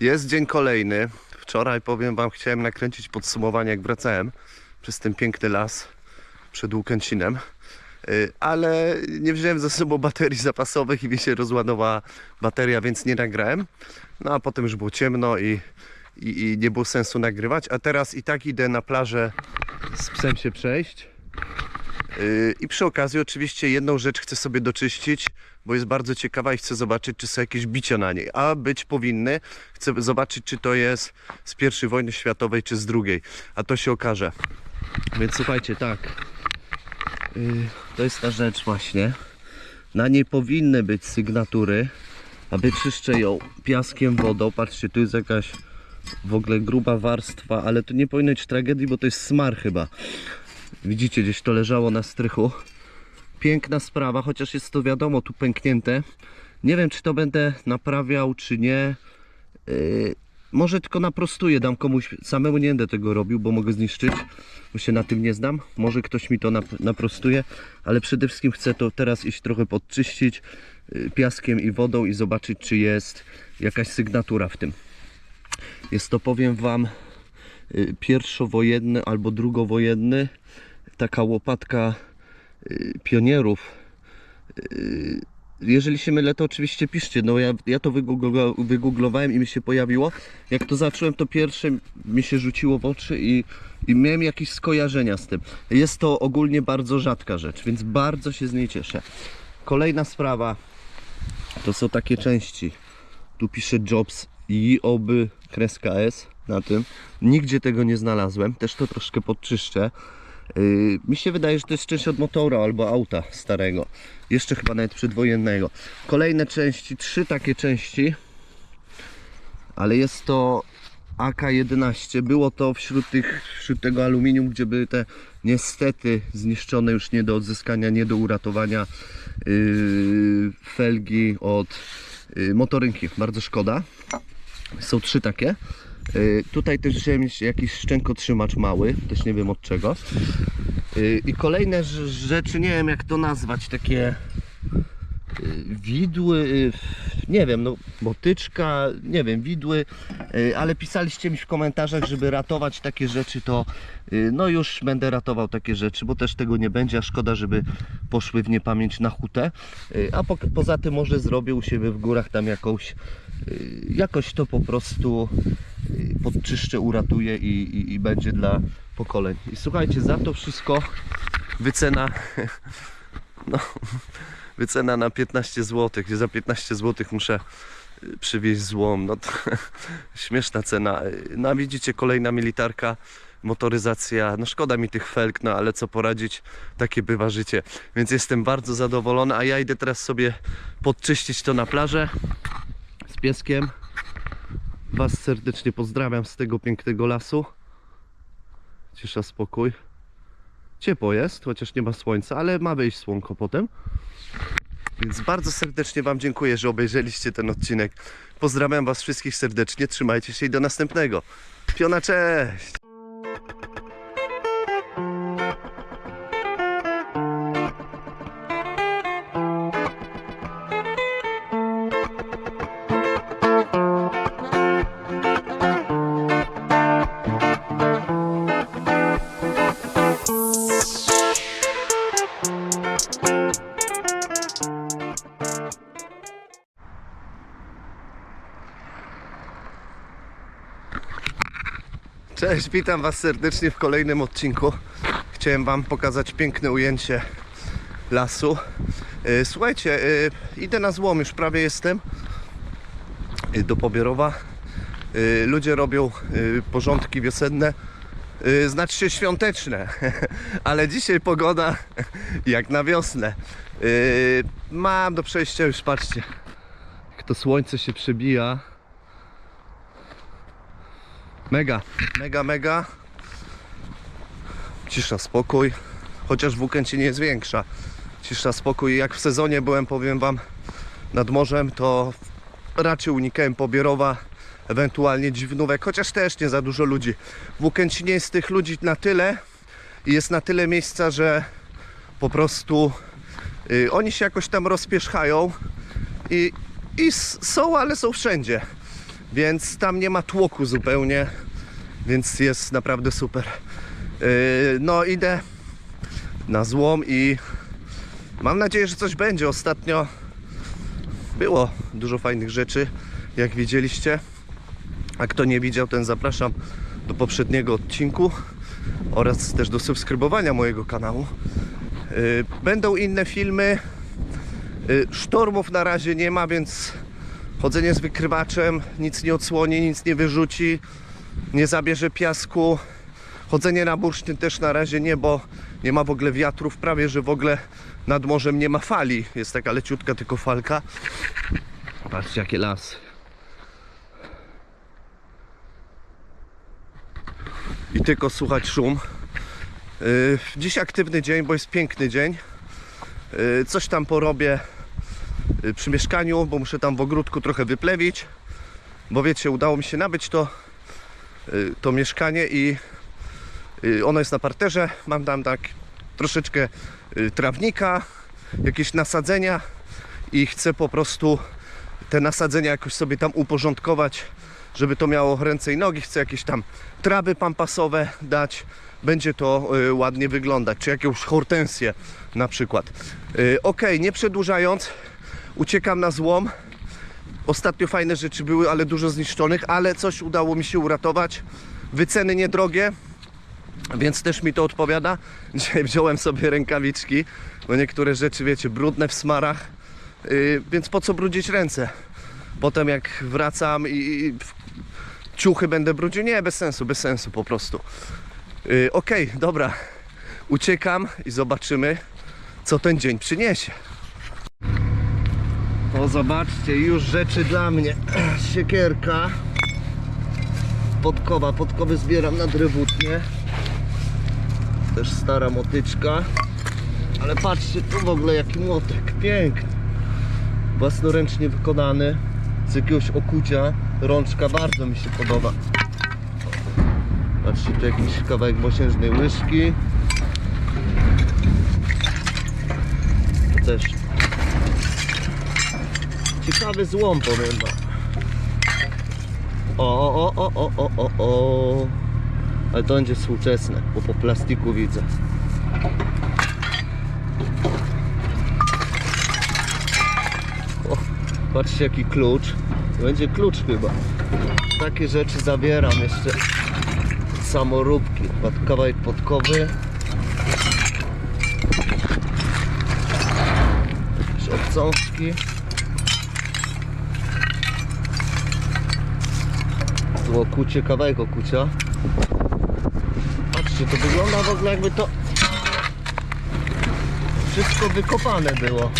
Jest dzień kolejny. Wczoraj powiem wam, chciałem nakręcić podsumowanie jak wracałem przez ten piękny las przed Łukęcinem. Y, Ale nie wziąłem ze sobą baterii zapasowych i mi się rozładowała bateria, więc nie nagrałem. No a potem już było ciemno i, i, i nie było sensu nagrywać. A teraz i tak idę na plażę z psem się przejść. I przy okazji oczywiście jedną rzecz chcę sobie doczyścić, bo jest bardzo ciekawa i chcę zobaczyć, czy są jakieś bicia na niej. A być powinny. Chcę zobaczyć, czy to jest z I wojny światowej, czy z drugiej. A to się okaże. Więc słuchajcie, tak. Yy, To jest ta rzecz właśnie. Na niej powinny być sygnatury, aby czyszczę ją piaskiem, wodą. Patrzcie, tu jest jakaś w ogóle gruba warstwa, ale to nie powinno być tragedii, bo to jest smar chyba. Widzicie, gdzieś to leżało na strychu. Piękna sprawa, chociaż jest to wiadomo, tu pęknięte. Nie wiem, czy to będę naprawiał, czy nie. Yy, może tylko naprostuję, dam komuś. Samemu nie będę tego robił, bo mogę zniszczyć, bo się na tym nie znam. Może ktoś mi to nap- naprostuje, ale przede wszystkim chcę to teraz iść trochę podczyścić yy, piaskiem i wodą i zobaczyć, czy jest jakaś sygnatura w tym. Jest to, powiem Wam, y, pierwszowojenny albo drugowojenny. Taka łopatka y, pionierów. Y, Jeżeli się mylę, to oczywiście piszcie. No ja, ja to wygooglo, wygooglowałem i mi się pojawiło. Jak to zacząłem, to pierwsze mi się rzuciło w oczy i, i miałem jakieś skojarzenia z tym. Jest to ogólnie bardzo rzadka rzecz, więc bardzo się z niej cieszę. Kolejna sprawa to są takie części. Tu pisze Jobs i oby kreska S na tym. Nigdzie tego nie znalazłem. Też to troszkę podczyszczę. Yy, mi się wydaje, że to jest część od motora albo auta starego. Jeszcze chyba nawet przedwojennego. Kolejne części, trzy takie części. Ale jest to AK-11. Było to wśród, tych, wśród tego aluminium, gdzie były te niestety zniszczone już nie do odzyskania, nie do uratowania yy, felgi od yy, motorynki. Bardzo szkoda. Są trzy takie. Yy, tutaj też wziąłem jakiś szczękotrzymacz mały, też nie wiem od czego. Yy, I kolejne rz- rzeczy, nie wiem jak to nazwać, takie yy, widły, nie wiem, no botyczka, nie wiem, widły, ale pisaliście mi w komentarzach, żeby ratować takie rzeczy, to no już będę ratował takie rzeczy, bo też tego nie będzie, a szkoda, żeby poszły w niepamięć na hutę. A po, poza tym może zrobię u siebie w górach tam jakąś, jakoś to po prostu podczyszczę, uratuję i, i, i będzie dla pokoleń. I słuchajcie, za to wszystko wycena, no, wycena na 15 zł, gdzie za 15 zł muszę y, przywieźć złom, no to śmieszna cena. No a widzicie, kolejna militarka, motoryzacja, no szkoda mi tych felg, no ale co poradzić, takie bywa życie. Więc jestem bardzo zadowolony, a ja idę teraz sobie podczyścić to na plażę z pieskiem. Was serdecznie pozdrawiam z tego pięknego lasu. Cisza, spokój. Ciepło jest, chociaż nie ma słońca, ale ma wyjść słonko potem. Więc bardzo serdecznie Wam dziękuję, że obejrzeliście ten odcinek. Pozdrawiam Was wszystkich serdecznie, trzymajcie się i do następnego. Piona, cześć! Cześć, witam Was serdecznie w kolejnym odcinku. Chciałem Wam pokazać piękne ujęcie lasu. Yy, Słuchajcie, yy, idę na złom, już prawie jestem yy, do Pobierowa. Ludzie robią porządki wiosenne, znaczy się świąteczne, ale dzisiaj pogoda jak na wiosnę. Mam do przejścia już, patrzcie, jak to słońce się przebija. Mega, mega, mega. Cisza, spokój. Chociaż w Łukęcie nie jest większa. Cisza, spokój. Jak w sezonie byłem, powiem Wam, nad morzem, to raczej unikałem Pobierowa, ewentualnie Dziwnówek, chociaż też nie za dużo ludzi. W Łukęcinie jest tych ludzi na tyle i jest na tyle miejsca, że po prostu y, oni się jakoś tam rozpierzchają i, i są, ale są wszędzie. Więc tam nie ma tłoku zupełnie, więc jest naprawdę super. Yy, no idę na złom i mam nadzieję, że coś będzie. Ostatnio było dużo fajnych rzeczy, jak widzieliście. A kto nie widział, ten zapraszam do poprzedniego odcinku oraz też do subskrybowania mojego kanału. Yy, Będą inne filmy. Yy, Sztormów na razie nie ma, więc chodzenie z wykrywaczem nic nie odsłoni, nic nie wyrzuci, nie zabierze piasku. Chodzenie na bursztyn też na razie nie, bo nie ma w ogóle wiatrów, prawie że w ogóle nad morzem nie ma fali. Jest taka leciutka tylko falka. Patrzcie jakie lasy. I tylko słuchać szum. Yy, Dziś aktywny dzień, bo jest piękny dzień. Yy, Coś tam porobię przy mieszkaniu, bo muszę tam w ogródku trochę wyplewić. Bo wiecie, udało mi się nabyć to, yy, to mieszkanie i yy, ono jest na parterze. Mam tam tak troszeczkę trawnika, jakieś nasadzenia i chcę po prostu te nasadzenia jakoś sobie tam uporządkować, żeby to miało ręce i nogi. Chcę jakieś tam trawy pampasowe dać. Będzie to y, ładnie wyglądać, czy jakąś hortensję na przykład. Y, ok, nie przedłużając, uciekam na złom. Ostatnio fajne rzeczy były, ale dużo zniszczonych, ale coś udało mi się uratować. Wyceny niedrogie, więc też mi to odpowiada. Dzisiaj wziąłem sobie rękawiczki, bo niektóre rzeczy, wiecie, brudne w smarach, yy, więc po co brudzić ręce? Potem jak wracam i, i ciuchy będę brudził, nie, bez sensu, bez sensu po prostu. Yy, Okej, dobra, uciekam i zobaczymy, co ten dzień przyniesie. O, zobaczcie, już rzeczy dla mnie. Siekierka. Podkowa, podkowy zbieram na drewutnie. Też stara motyczka. Ale patrzcie, tu w ogóle jaki młotek, piękny. Własnoręcznie wykonany. Z jakiegoś okucia. Rączka bardzo mi się podoba. Patrzcie, tu jakiś kawałek mosiężnej łyżki. To też ciekawy złom, powiem wam. O, o, o, o, o, o, o. Ale to będzie współczesne, bo po plastiku widzę. O, patrzcie jaki klucz. Będzie klucz chyba. Takie rzeczy zabieram jeszcze. Samoróbki. Kawałek podkowy. Jakieś Tu okucie, kawałek okucia. Patrzcie, to wygląda w ogóle jakby to wszystko wykopane było.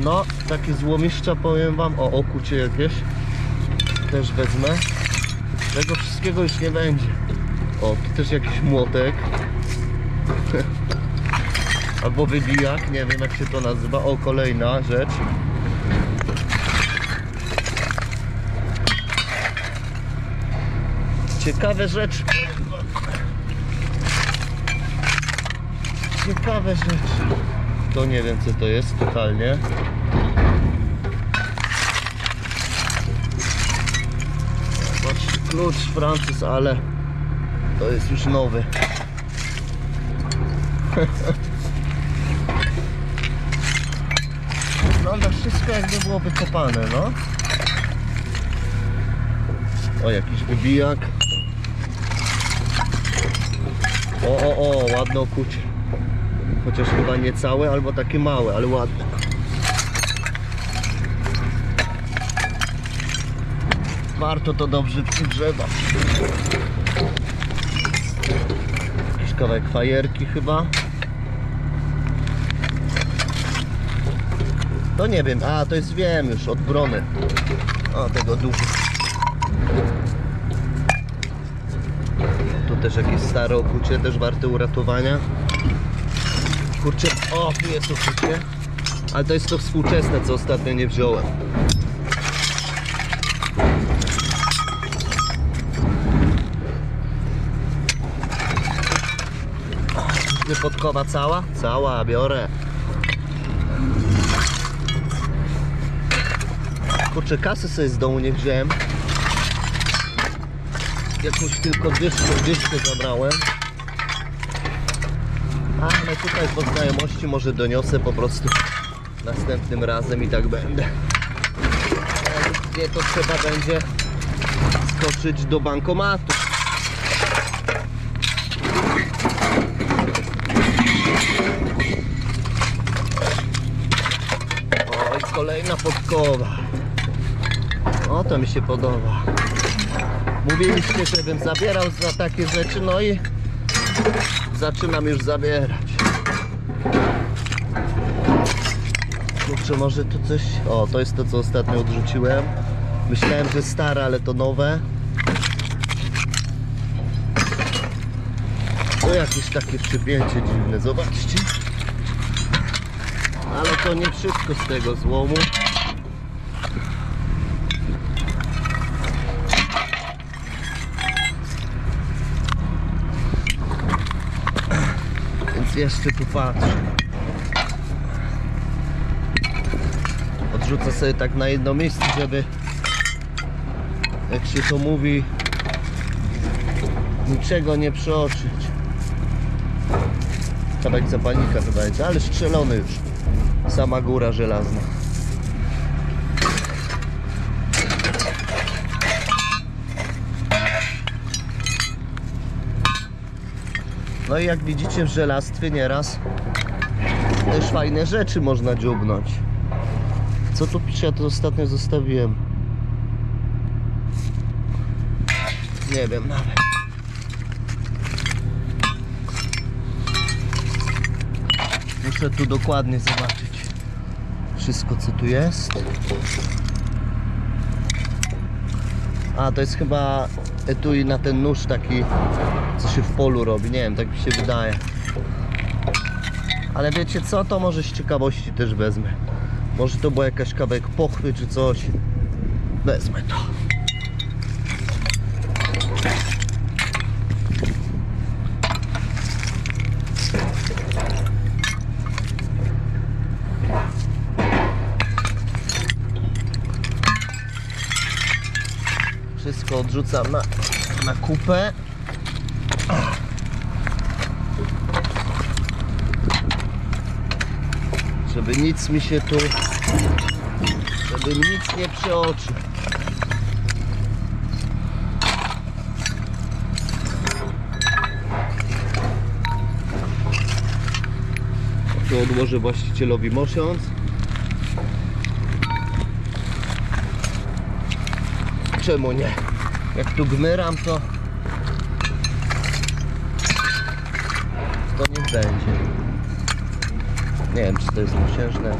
No, takie złomiszcza powiem wam. O, okucie jakieś. Też wezmę. Tego wszystkiego już nie będzie. O, tu też jakiś młotek. Albo wybijak, nie wiem jak się to nazywa. O, kolejna rzecz. Ciekawe rzeczy. Ciekawe rzeczy. To nie wiem co to jest totalnie. Patrz, klucz Francuz, ale to jest już nowy. Wygląda wszystko jakby było wykopane, no. O, jakiś wybijak. O, o, o, ładne okucie. Chociaż chyba nie całe, albo takie małe, ale ładne. Warto to dobrze przygrzewać. Jakiś kawałek fajerki chyba. To nie wiem, a to jest wiem już, od brony. O, tego duchu. Też jakieś stare okucie, też warte uratowania. Kurczę, o, tu jest okucie. Ale to jest to współczesne, co ostatnio nie wziąłem. O, podkowa cała? Cała, biorę. Kurczę, kasy sobie z domu nie wziąłem. Jakąś tylko dyszkę, dyszkę zabrałem. Ale tutaj po znajomości może doniosę po prostu następnym razem i tak będę. Nie, to trzeba będzie skoczyć do bankomatu. Oj, kolejna podkowa. O, to mi się podoba. Mówiliście, żebym zabierał za takie rzeczy, no i zaczynam już zabierać. Kurczę, może tu coś... O, to jest to, co ostatnio odrzuciłem. Myślałem, że stare, ale to nowe. To jakieś takie przypięcie dziwne, zobaczcie. Ale to nie wszystko z tego złomu. Jeszcze tu patrzę. Odrzucę sobie tak na jedno miejsce, żeby jak się to mówi niczego nie przeoczyć. Kawałek zapalnika jest, ale strzelony już. Sama góra żelazna. No i jak widzicie w żelastwie nieraz też fajne rzeczy można dziubnąć. Co tu pisze? Ja to ostatnio zostawiłem. Nie wiem nawet. Muszę tu dokładnie zobaczyć wszystko co tu jest. A to jest chyba etui na ten nóż taki co się w polu robi, nie wiem, tak mi się wydaje. Ale wiecie co, to może z ciekawości też wezmę. Może to była jakaś kawałek pochwy czy coś. Wezmę to. Wszystko odrzucam na, na kupę. Żeby nic mi się tu... Żeby nic nie przeoczy. Tu odłożę właścicielowi mosiąc. Czemu nie? Jak tu gmyram to... To niech będzie. Nie wiem, czy to jest mosiężne.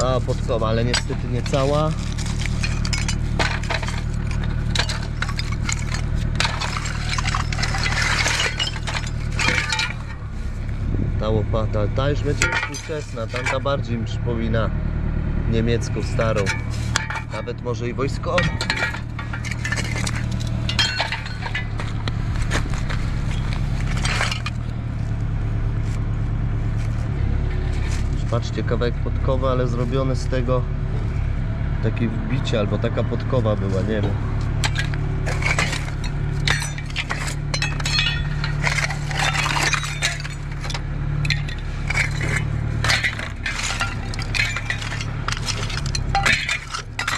A, A podkowa, ale niestety nie cała. Ta łopata, ta już będzie współczesna, tamta bardziej mi przypomina niemiecką starą. Nawet może i wojskową. Patrzcie, kawałek podkowa, ale zrobione z tego takie wbicie, albo taka podkowa była, nie wiem.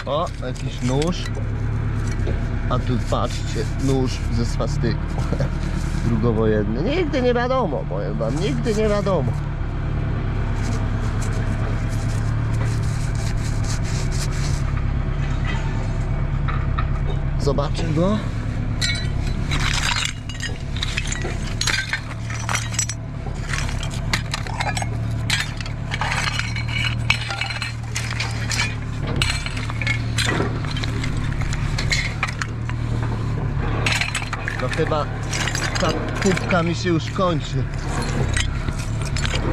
O, jakiś nóż. A tu patrzcie, nóż ze swastyką. Drugowojenny. Nigdy nie wiadomo, powiem wam, nigdy nie wiadomo. Zobaczę go. Chyba ta kubka mi się już kończy.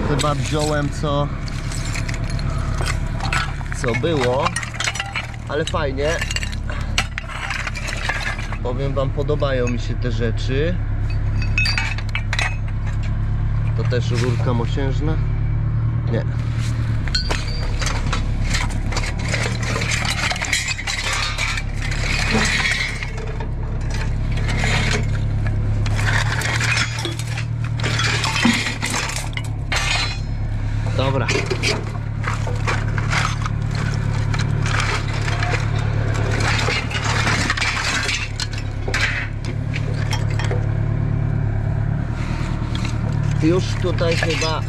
Chyba wziąłem co co było, ale fajnie. Powiem wam, podobają mi się te rzeczy. To też rurka mosiężna? Nie. Już tutaj chyba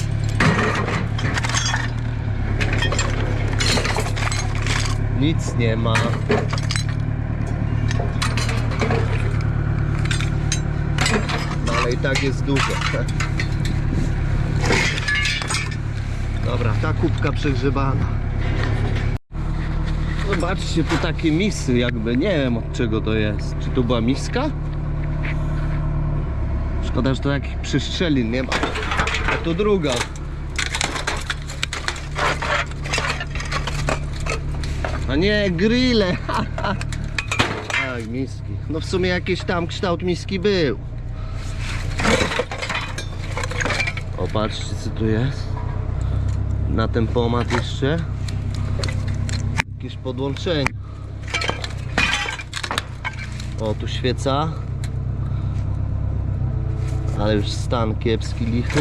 nic nie ma. No ale i tak jest dużo. Dobra, ta kubka przegrzebana. Zobaczcie, tu takie misy jakby, nie wiem od czego to jest. Czy to była miska? Szkoda, że to takich przeszczelin nie ma. To druga. A nie, grille. tak, miski. No w sumie jakiś tam kształt miski był. O, patrzcie co tu jest. Na ten pomad jeszcze. Jakieś podłączenie. O, tu świeca. Ale już stan kiepski, lichy.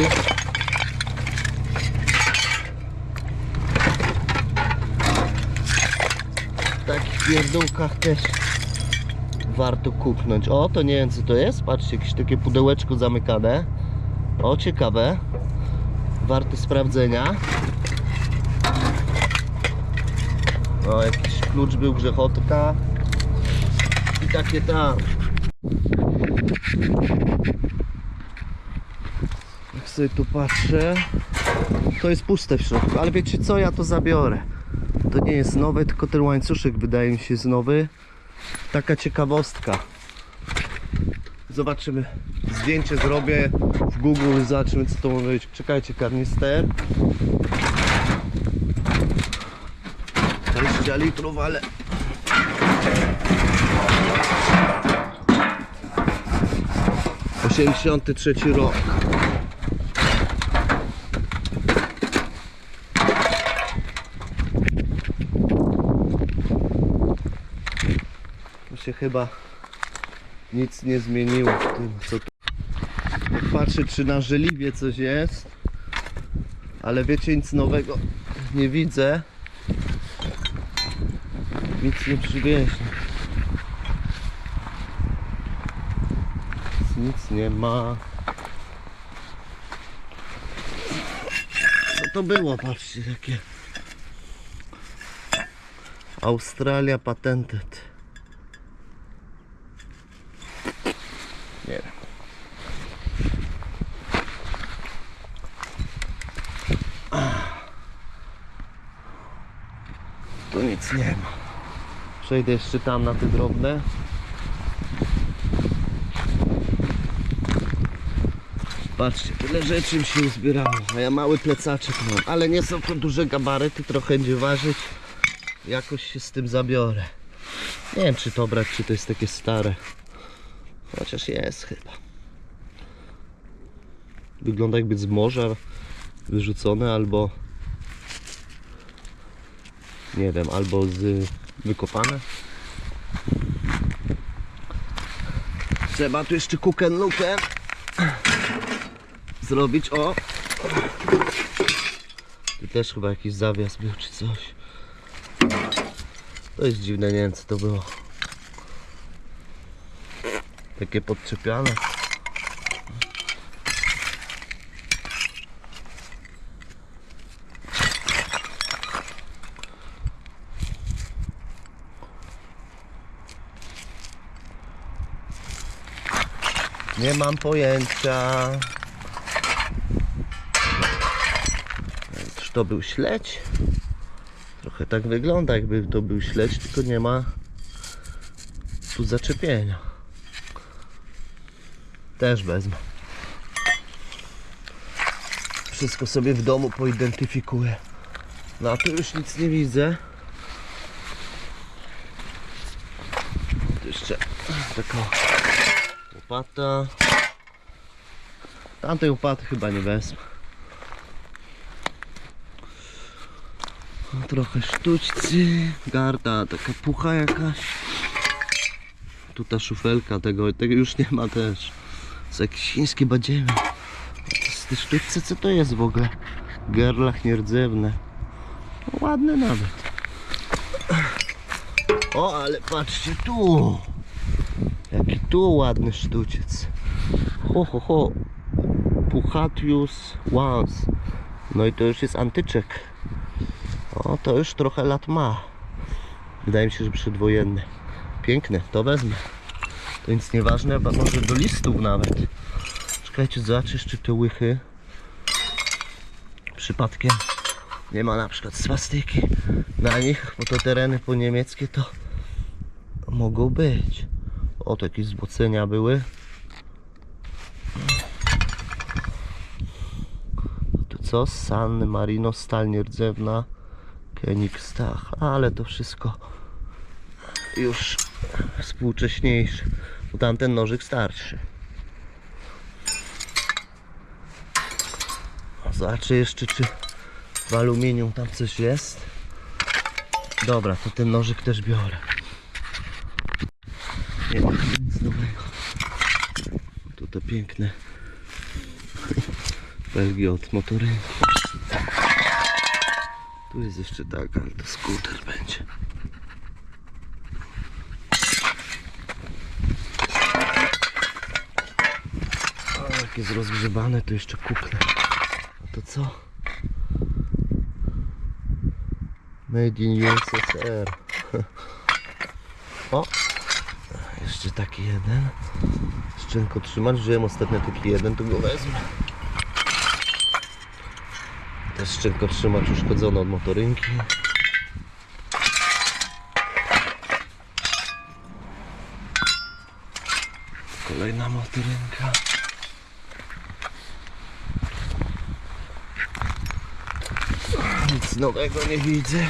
Pierdółkach też warto kupnąć. O, to nie wiem co to jest. Patrzcie, jakieś takie pudełeczko zamykane. O, ciekawe. Warte sprawdzenia. O, jakiś klucz był grzechotka. I takie tam. Jak sobie tu patrzę, to jest puste w środku, ale wiecie co, ja to zabiorę. To nie jest nowe, tylko ten łańcuszek wydaje mi się jest nowy. Taka ciekawostka. Zobaczymy. Zdjęcie zrobię w Google, zobaczymy co to może być. Czekajcie, karnister. 20 litrów, ale... Osiemdziesiąty trzeci rok. Się chyba nic nie zmieniło w tym, co tu. Patrzę, czy na żeliwie coś jest. Ale wiecie, nic nowego nie widzę. Nic nie przywieźli. Nic nie ma. Co to było? Patrzcie, takie. Australia Patented. Nie ma. Przejdę jeszcze tam na te drobne. Patrzcie, tyle rzeczy mi się uzbierało, a ja mały plecaczek mam, ale nie są to duże gabaryty, trochę będzie ważyć. Jakoś się z tym zabiorę. Nie wiem czy to brać, czy to jest takie stare. Chociaż jest chyba. Wygląda jakby z morza wyrzucone albo nie wiem, albo z wykopane. Trzeba tu jeszcze kuken luken zrobić. O! Tu też chyba jakiś zawias był czy coś. To jest dziwne, nie wiem co to było. Takie podczepiane. Nie mam pojęcia. Czy to był śledź? Trochę tak wygląda, jakby to był śledź, tylko nie ma tu zaczepienia. Też wezmę. Wszystko sobie w domu poidentyfikuję. No a tu już nic nie widzę. Jeszcze taka łopata. Tamtej łopaty chyba nie wezmę. Trochę sztućcy, garda, taka pucha jakaś. Tu ta szufelka, tego, tego już nie ma też. Są jakieś chińskie to z te sztućce co to jest w ogóle? Gerlach nierdzewne. Ładny nawet. O, ale patrzcie tu. Tu ładny sztuciec. Ho, ho, ho. Puchatius Wans. No i to już jest antyczek. O, to już trochę lat ma. Wydaje mi się, że przedwojenny. Piękny, to wezmę. To nic nieważne, bo może do listów nawet. Czekajcie, zobaczę jeszcze te łychy. Przypadkiem nie ma na przykład swastyki na nich, bo to tereny po niemieckie to mogą być. O, to jakieś złocenia były. To co? San Marino, stal nierdzewna, Kenigstach, ale to wszystko już współcześniejsze, bo tamten nożyk starszy. Zobaczę jeszcze, czy w aluminium tam coś jest. Dobra, to ten nożyk też biorę. Nowego. Tu te piękne felgi od motorynku. Tu jest jeszcze tak, ale to skuter będzie. O, jak jest rozgrzebane, to jeszcze kuknę. A to co? Made in USSR. O! Jeszcze taki jeden. Szczęko trzymać. Wziąłem ostatnio taki jeden, to go wezmę. Też szczęko trzymacz uszkodzony od motorynki. Kolejna motorynka. Nic nowego nie widzę.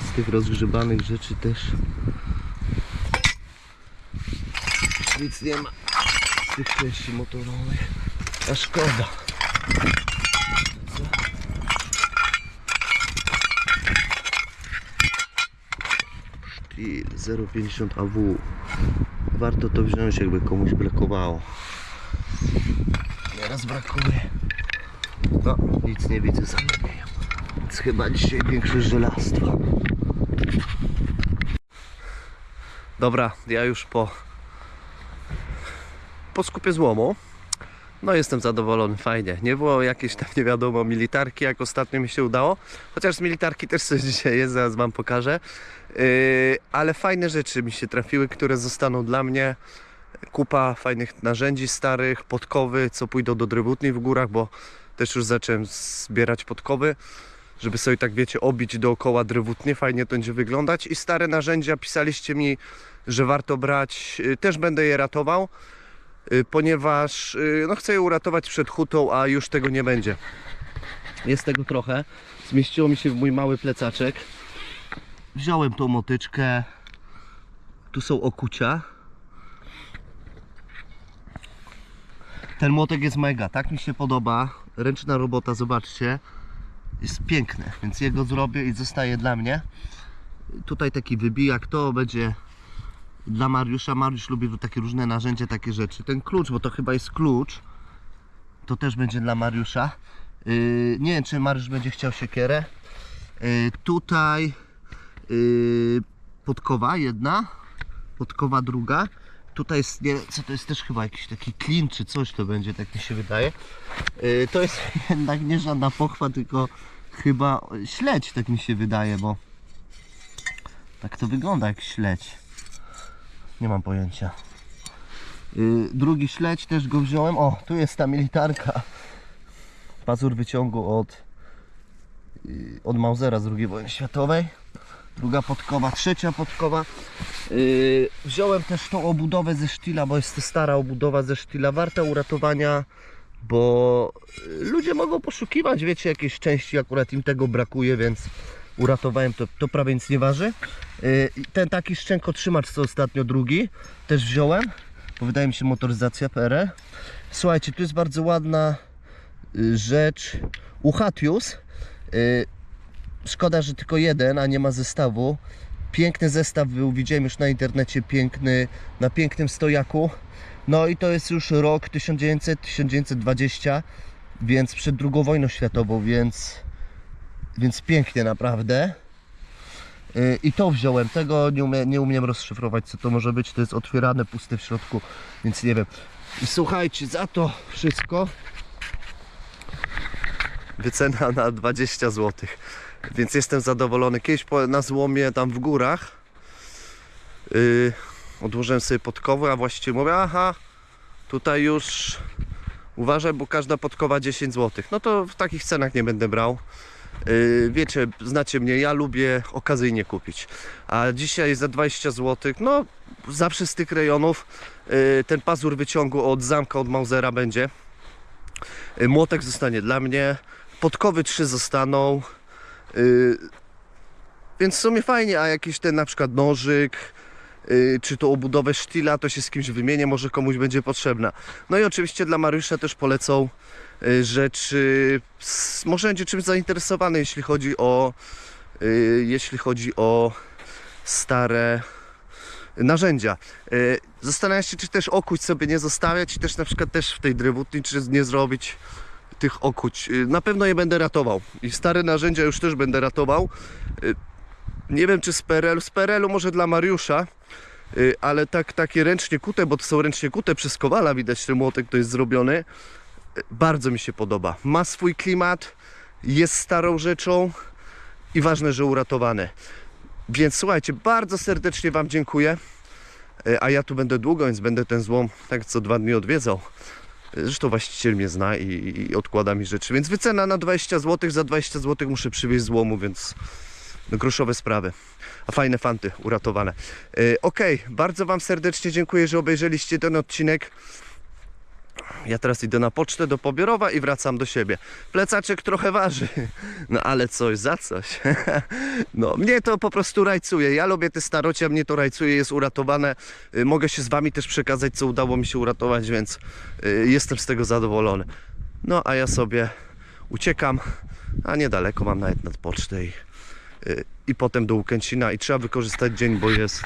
Z tych rozgrzebanych rzeczy też nic nie ma. Z tych części motorowych. A szkoda. Sztil 0,50 AW. Warto to wziąć, jakby komuś brakowało. Teraz brakuje. No, nic nie widzę za. Więc chyba dzisiaj większe żelastwo. Dobra, ja już po, po skupie złomu. No jestem zadowolony, fajnie. Nie było jakieś tam nie wiadomo militarki, jak ostatnio mi się udało. Chociaż z militarki też coś dzisiaj jest, zaraz wam pokażę. Yy, ale fajne rzeczy mi się trafiły, które zostaną dla mnie. Kupa fajnych narzędzi starych, podkowy, co pójdą do drewutni w górach, bo też już zacząłem zbierać podkowy, żeby sobie tak wiecie obić dookoła drewutnie, fajnie to będzie wyglądać. I stare narzędzia, pisaliście mi, że warto brać, yy, też będę je ratował ponieważ y, no, chcę je uratować przed hutą, a już tego nie będzie. Jest tego trochę. Zmieściło mi się w mój mały plecaczek. Wziąłem tą motyczkę. Tu są okucia. Ten młotek jest mega, tak mi się podoba. Ręczna robota, zobaczcie. Jest piękny, więc jego zrobię i zostaje dla mnie. Tutaj taki wybijak, to będzie dla Mariusza. Mariusz lubi takie różne narzędzia, takie rzeczy. Ten klucz, bo to chyba jest klucz, to też będzie dla Mariusza. Yy, nie wiem, czy Mariusz będzie chciał siekierę. Yy, tutaj yy, podkowa jedna, podkowa druga. Tutaj jest, nie, co to jest też chyba jakiś taki klin czy coś to będzie, tak mi się wydaje. Yy, to jest jednak nie żadna pochwa, tylko chyba śledź, tak mi się wydaje, bo tak to wygląda jak śledź. Nie mam pojęcia. Yy, drugi śledź też go wziąłem. O, tu jest ta militarka. Pazur wyciągu od, yy, od Mausera z II wojny światowej. Druga podkowa, trzecia podkowa. Yy, wziąłem też tą obudowę ze sztila, bo jest to stara obudowa ze sztila, warta uratowania, bo ludzie mogą poszukiwać, wiecie, jakieś części, akurat im tego brakuje, więc uratowałem to, to prawie nic nie waży. I ten taki szczękotrzymacz, co ostatnio drugi, też wziąłem, bo wydaje mi się motoryzacja PR. Słuchajcie, tu jest bardzo ładna y, rzecz. Uchatius. Y, Szkoda, że tylko jeden, a nie ma zestawu. Piękny zestaw był, widziałem już na internecie, piękny, na pięknym stojaku. No i to jest już rok 1900-1920, więc przed II wojną światową, więc Więc pięknie naprawdę. Yy, I to wziąłem, tego nie, umie, nie umiem rozszyfrować co to może być, to jest otwierane, puste w środku, więc nie wiem. I słuchajcie, za to wszystko Wycena na 20 zł. Więc jestem zadowolony. Kiedyś po, na złomie tam w górach yy, odłożyłem sobie podkowę, a właściwie mówię, aha, tutaj już uważaj, bo każda podkowa 10 zł. No to w takich cenach nie będę brał. Yy, wiecie, znacie mnie, ja lubię okazyjnie kupić. A dzisiaj za 20 zł, no zawsze z tych rejonów yy, ten pazur wyciągu od zamka, od Mausera będzie. Yy, Młotek zostanie dla mnie, podkowy trzy zostaną. Więc w sumie fajnie, a jakiś ten na przykład nożyk, czy to obudowę sztila, to się z kimś wymienię, może komuś będzie potrzebna. No i oczywiście dla Mariusza też polecą yy, rzeczy, może będzie czymś zainteresowany, jeśli chodzi o, yy, jeśli chodzi o stare narzędzia. Yy, Zastanawiam się, czy też okuć sobie nie zostawiać i też na przykład też w tej drewutni, czy nie zrobić tych okuć. Na pewno je będę ratował. I stare narzędzia już też będę ratował. Nie wiem, czy z PRL-u. Z PRL-u może dla Mariusza, ale tak, takie ręcznie kute, bo to są ręcznie kute przez Kowala, widać ten młotek to jest zrobiony. Bardzo mi się podoba. Ma swój klimat, jest starą rzeczą i ważne, że uratowany. Więc słuchajcie, bardzo serdecznie Wam dziękuję. Yy, A ja tu będę długo, więc będę ten złom tak co dwa dni odwiedzał. Zresztą właściciel mnie zna i, i odkłada mi rzeczy, więc wycena na 20 zł, za 20 zł muszę przywieźć złomu, więc no groszowe sprawy. A fajne fanty uratowane. Yy, Okej, bardzo Wam serdecznie dziękuję, że obejrzeliście ten odcinek. Ja teraz idę na pocztę do Pobiorowa i wracam do siebie. Plecaczek trochę waży, no ale coś za coś. No, mnie to po prostu rajcuje. Ja lubię te starocia, mnie to rajcuje, jest uratowane. Y, Mogę się z Wami też przekazać, co udało mi się uratować, więc y, jestem z tego zadowolony. No, a ja sobie uciekam, a niedaleko mam nawet nad pocztę i, y, i potem do Łukęcina i trzeba wykorzystać dzień, bo jest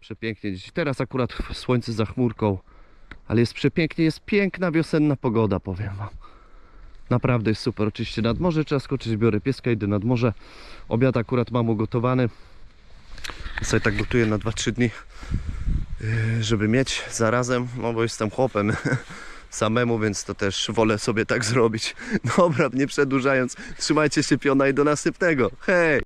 przepięknie. dziś. Teraz akurat słońce za chmurką, ale jest przepięknie, jest piękna wiosenna pogoda, powiem Wam. Naprawdę jest super. Oczywiście nad morze trzeba skoczyć, biorę pieska, idę nad morze. Obiad akurat mam ugotowany. Sobie tak gotuję na 2-3 dni, yy, żeby mieć zarazem, no bo jestem chłopem samemu, więc to też wolę sobie tak zrobić. Dobra, nie przedłużając, trzymajcie się piona i do następnego. Hej!